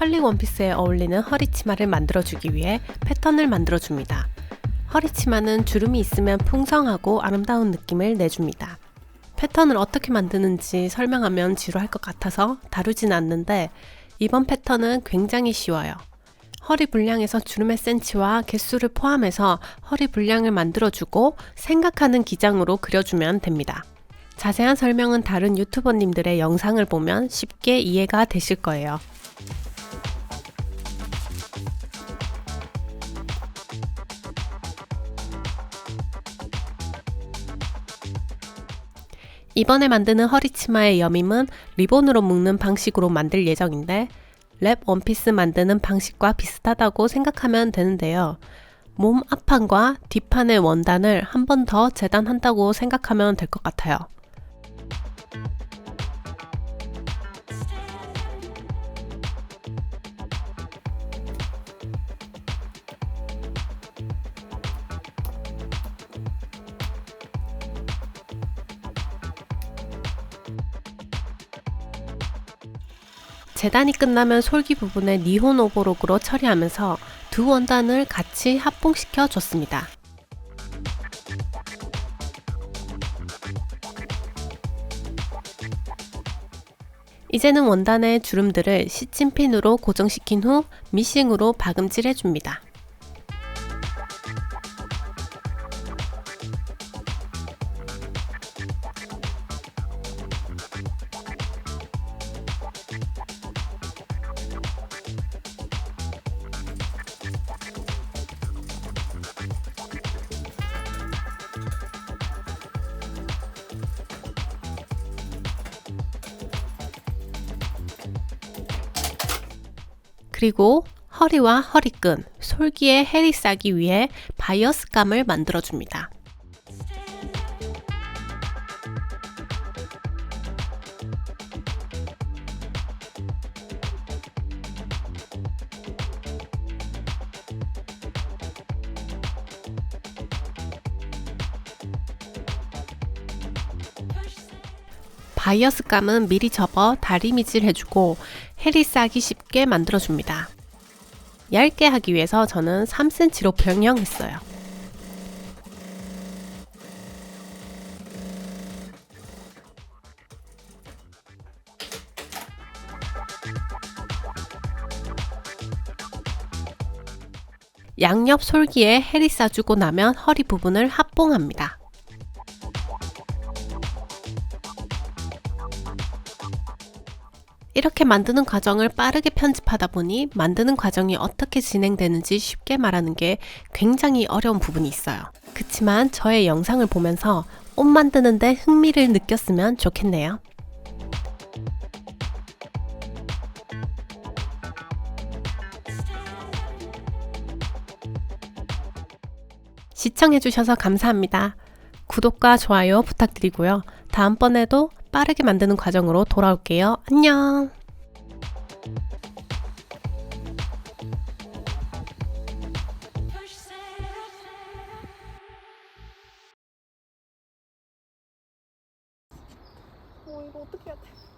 털리 원피스에 어울리는 허리치마를 만들어주기 위해 패턴을 만들어줍니다. 허리치마는 주름이 있으면 풍성하고 아름다운 느낌을 내줍니다. 패턴을 어떻게 만드는지 설명하면 지루할 것 같아서 다루진 않는데 이번 패턴은 굉장히 쉬워요. 허리 분량에서 주름의 센치와 개수를 포함해서 허리 분량을 만들어주고 생각하는 기장으로 그려주면 됩니다. 자세한 설명은 다른 유튜버님들의 영상을 보면 쉽게 이해가 되실 거예요. 이번에 만드는 허리치마의 여밈은 리본으로 묶는 방식으로 만들 예정인데 랩 원피스 만드는 방식과 비슷하다고 생각하면 되는데요. 몸 앞판과 뒷판의 원단을 한 번 더 재단한다고 생각하면 될 것 같아요. 재단이 끝나면 솔기 부분에 니혼 오버록으로 처리하면서 두 원단을 같이 합봉시켜 줬습니다. 이제는 원단의 주름들을 시침핀으로 고정시킨 후 미싱으로 박음질 해줍니다. 그리고 허리와 허리끈, 솔기에 헬이 싸기 위해 바이어스감을 만들어줍니다. 바이어스감은 미리 접어 다리미질 해주고 헬이 싸기 쉽게 만들어줍니다. 얇게 하기 위해서 저는 3cm로 변형했어요. 양옆 솔기에 헬이 싸주고 나면 허리 부분을 합봉합니다. 이렇게 만드는 과정을 빠르게 편집하다 보니 만드는 과정이 어떻게 진행되는지 쉽게 말하는 게 굉장히 어려운 부분이 있어요. 그치만 저의 영상을 보면서 옷 만드는데 흥미를 느꼈으면 좋겠네요. 시청해주셔서 감사합니다. 구독과 좋아요 부탁드리고요. 다음번에도 빠르게 만드는 과정으로 돌아올게요. 안녕! 어 이거 어떻게 해야 돼?